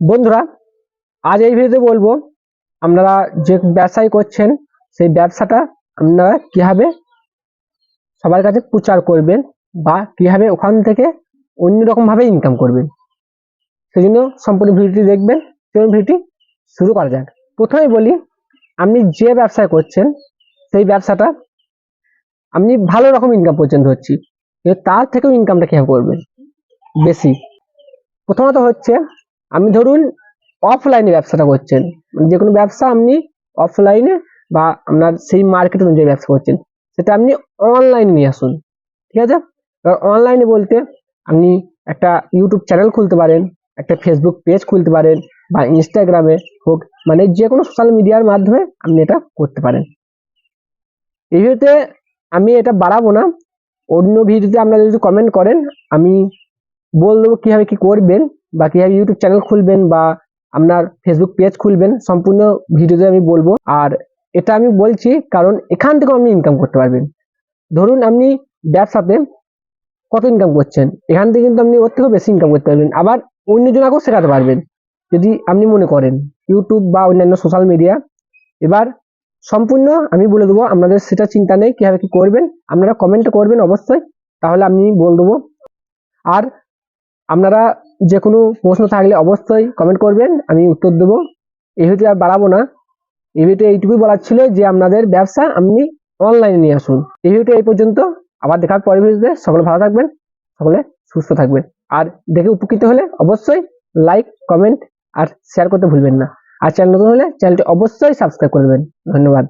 বন্ধুরা, আজ এই ভিডিওতে বলব, আপনারা যে ব্যবসায় করছেন, সেই ব্যবসাটা আপনারা কীভাবে সবার কাছে প্রচার করবেন বা কীভাবে ওখান থেকে অন্যরকম ভাবে ইনকাম করবেন সেই জন্য সম্পূর্ণ ভিডিওটি দেখবেন, চলুন ভিডিওটি শুরু করা যাক। প্রথমে বলি, আপনি যে ব্যবসায় করছেন, সেই ব্যবসাটা আপনি ভালো রকম ইনকাম পর্যন্ত হচ্ছি তার থেকেও ইনকামটা কীভাবে করবেন? বেশি। প্রথমত হচ্ছে আপনি ধরুন অফলাইনে ব্যবসাটা করছেন। যে কোনো ব্যবসা আপনি অফলাইনে বা আপনার সেই মার্কেট অনুযায়ী ব্যবসা করছেন। সেটা আপনি অনলাইনে নিয়ে আসুন। ঠিক আছে? অনলাইনে বলতে আপনি একটা ইউটিউব চ্যানেল খুলতে পারেন, একটা ফেসবুক পেজ খুলতে পারেন বা ইনস্টাগ্রামে হোক মানে যে কোনো সোশ্যাল মিডিয়ার মাধ্যমে আপনি এটা করতে পারেন। এই ভিডিওতে আমি এটা বাড়াবো না। অন্য ভিডিওতে আপনারা যদি কমেন্ট করেন, আমি বল দেবো কীভাবে কী করবেন। বা কীভাবে ইউটিউব চ্যানেল খুলবেন বা আপনার ফেসবুক পেজ খুলবেন, সম্পূর্ণ ভিডিওতে আমি বলব। আর এটা আমি বলছি কারণ এখান থেকেও আপনি ইনকাম করতে পারবেন। ধরুন আপনি ব্যবসাতে কত ইনকাম করছেন? এখান থেকে কিন্তু আপনি ওর থেকেও বেশি ইনকাম করতে পারবেন। আবার অন্যজনাকেও শেখাতে পারবেন, যদি আপনি মনে করেন। ইউটিউব বা অন্যান্য সোশ্যাল মিডিয়া এবার সম্পূর্ণ আমি বলে দেবো, আপনাদের সেটা চিন্তা নেই কীভাবে কী করবেন। আপনারা কমেন্ট করবেন অবশ্যই, তাহলে আমি বলে দেবো। আর আপনারা যে কোনো প্রশ্ন থাকলে অবশ্যই কমেন্ট করবেন, আমি উত্তর দেবো। এই আর বাড়াবো না। এই এইটুকুই বলার ছিল যে আপনাদের ব্যবসা আপনি অনলাইনে নিয়ে আসুন। এই এই পর্যন্ত। আবার দেখার পরের সকলে ভালো থাকবেন, সকলে সুস্থ থাকবেন। আর দেখে উপকৃত হলে অবশ্যই লাইক কমেন্ট আর শেয়ার করতে ভুলবেন না। আর চ্যানেল নতুন হলে চ্যানেলটি অবশ্যই সাবস্ক্রাইব করবেন। ধন্যবাদ।